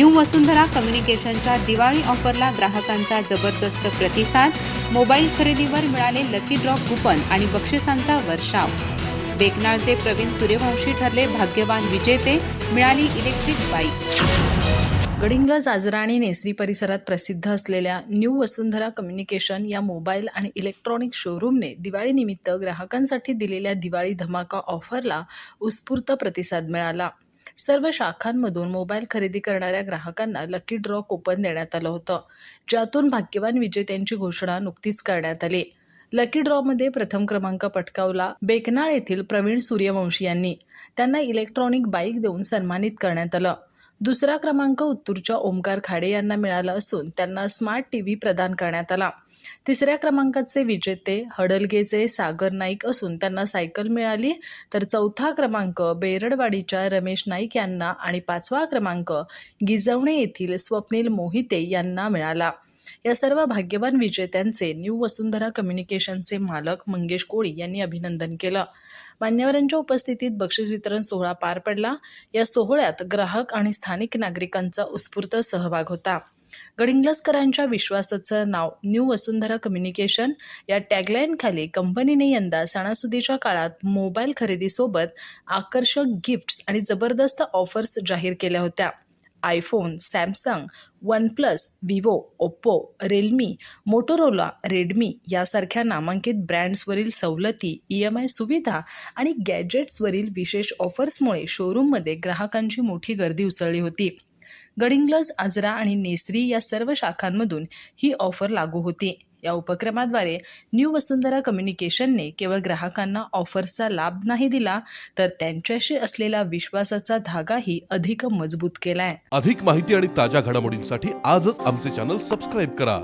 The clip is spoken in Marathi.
न्यू वसुंधरा कम्युनिकेशनच्या दिवाळी ऑफरला ग्राहकांचा जबरदस्त प्रतिसाद. मोबाईल खरेदीवर मिळाले लकी ड्रॉ कुपन आणि बक्षिसांचा वर्षाव. बेकनाळचे प्रवीण सूर्यवंशी ठरले भाग्यवान विजेते मिळाली इलेक्ट्रिक बाईक गडिंग्लज आजरा आणि नेसरी परिसरात प्रसिद्ध असलेल्या न्यू वसुंधरा कम्युनिकेशन या मोबाईल आणि इलेक्ट्रॉनिक शोरूमने दिवाळीनिमित्त ग्राहकांसाठी दिलेल्या दिवाळी धमाका ऑफरला उत्स्फूर्त प्रतिसाद मिळाला. सर्व शाखांमधून मोबाईल खरेदी करणाऱ्या ग्राहकांना लकी ड्रॉ कुपन देण्यात आलं होतं. ज्यातून भाग्यवान विजेत्यांची घोषणा नुकतीच करण्यात आली. लकी ड्रॉमध्ये प्रथम क्रमांक पटकावला बेकनाळ येथील प्रवीण सूर्यवंशी यांनी. त्यांना इलेक्ट्रॉनिक बाईक देऊन सन्मानित करण्यात आलं. दुसरा क्रमांक उत्तूरच्या ओमकार खाडे यांना मिळाला असून त्यांना स्मार्ट टी व्ही प्रदान करण्यात आला. तिसऱ्या क्रमांकाचे विजेते हडलगेचे सागर नाईक असून त्यांना सायकल मिळाली. तर चौथा क्रमांक बेरडवाडीच्या रमेश नाईक यांना आणि पाचवा क्रमांक गिजवणे येथील स्वप्नील मोहिते यांना मिळाला. या सर्व भाग्यवान विजेत्यांचे न्यू वसुंधरा कम्युनिकेशनचे मालक मंगेश कोळी यांनी अभिनंदन केलं. मान्यवरांच्या उपस्थितीत बक्षीस वितरण सोहळा पार पडला. या सोहळ्यात ग्राहक आणि स्थानिक नागरिकांचा उत्स्फूर्त सहभाग होता. गडिंग्लसकरांच्या विश्वासाचं नाव न्यू वसुंधरा कम्युनिकेशन या टॅगलाईनखाली कंपनीने यंदा सणासुदीच्या काळात मोबाईल खरेदीसोबत आकर्षक गिफ्ट्स आणि जबरदस्त ऑफर्स जाहीर केल्या होत्या. IPhone Samsung OnePlus Vivo Oppo Realme Motorola Redmi यासारख्या नामांकित ब्रँड्सवरील सवलती ई एम आय सुविधा आणि गॅजेट्सवरील विशेष ऑफर्समुळे शोरूममध्ये ग्राहकांची मोठी गर्दी उसळली होती. गडिंग्लज आजरा आणि नेसरी या सर्व शाखांमधून ही ऑफर लागू होती. या उपक्रमाद्वारे न्यू वसुंधरा कम्युनिकेशनने केवळ ग्राहकांना ऑफर्सचा लाभ नाही दिला तर त्यांच्याशी असलेला विश्वासाचा धागाही अधिक मजबूत केलाय. अधिक माहिती आणि ताज्या घडामोडींसाठी आजच आमचे चॅनल सबस्क्राईब करा.